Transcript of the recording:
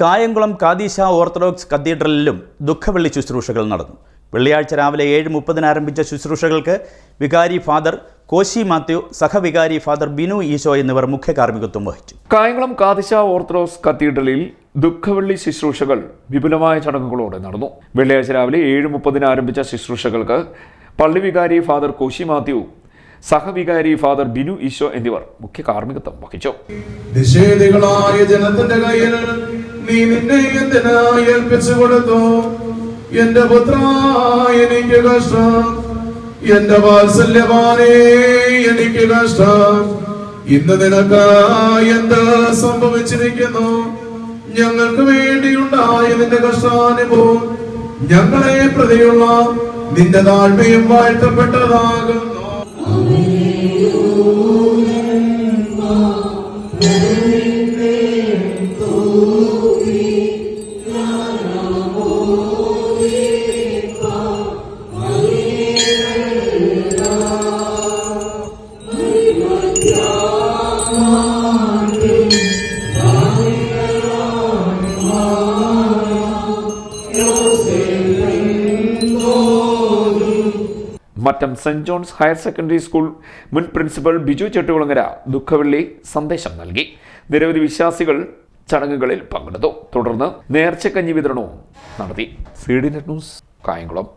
Kayamkulam കാദീശ orthodox കത്തീഡ്രലിലും ദുഃഖവെള്ളി ശുശ്രൂഷകൾ നടന്നു. വെള്ളിയാഴ്ച രാവിലെ ഏഴ് മുപ്പതിന് ആരംഭിച്ച ശുശ്രൂഷകൾക്ക് വികാരി ഫാദർ കോശി മാത്യു സഹവികാരി ഫാദർ ബിനു ഈശോ എന്നിവർ മുഖ്യ കാർമ്മികത്വം വഹിച്ചു. കായംകുളം കാതിശ ഓർത്തഡോക്സ് കത്തീഡ്രലിൽ ദുഃഖവെള്ളി ശുശ്രൂഷകൾ വിപുലമായ ചടങ്ങുകളോടെ നടന്നു. വെള്ളിയാഴ്ച രാവിലെ ഏഴ് മുപ്പതിന് ആരംഭിച്ച ശുശ്രൂഷകൾക്ക് പള്ളി വികാരി ഫാദർ കോശി മാത്യു സഹവികാരി ഫാദർ ബിനു ഈശോ എന്നിവർ മുഖ്യ കാർമ്മികത്വം വഹിച്ചു. നിഷേധികളായ ജനത്തിന്റെ കയ്യിൽ നീ നിന്റെ എന്തിനായി ഏൽപ്പിച്ചു കൊടുത്തു. എന്റെ പുത്ര എനിക്ക് കഷ്ടം. എന്റെ വാത്സല്യമാനേ എനിക്ക് കഷ്ടം. ഇന്ന് നിനക്കായി എന്താ സംഭവിച്ചിരിക്കുന്നു? ഞങ്ങൾക്ക് വേണ്ടിയുണ്ടായ നിന്റെ കഷ്ടാനുഭവം ഞങ്ങളെ പ്രതിയുള്ള നിന്റെ താഴ്മയും വാഴ്ത്തപ്പെട്ടതാകുന്നു. Mattam Saint John's higher secondary school മുൻ പ്രിൻസിപ്പൽ ബിജു ചെട്ടുകുളങ്ങര ദുഃഖവെള്ളി സന്ദേശം നൽകി. നിരവധി വിശ്വാസികൾ ചടങ്ങുകളിൽ പങ്കെടുത്തു. തുടർന്ന് നേർച്ചക്കഞ്ഞി വിതരണവും നടത്തി. C D net news Kayamkulam.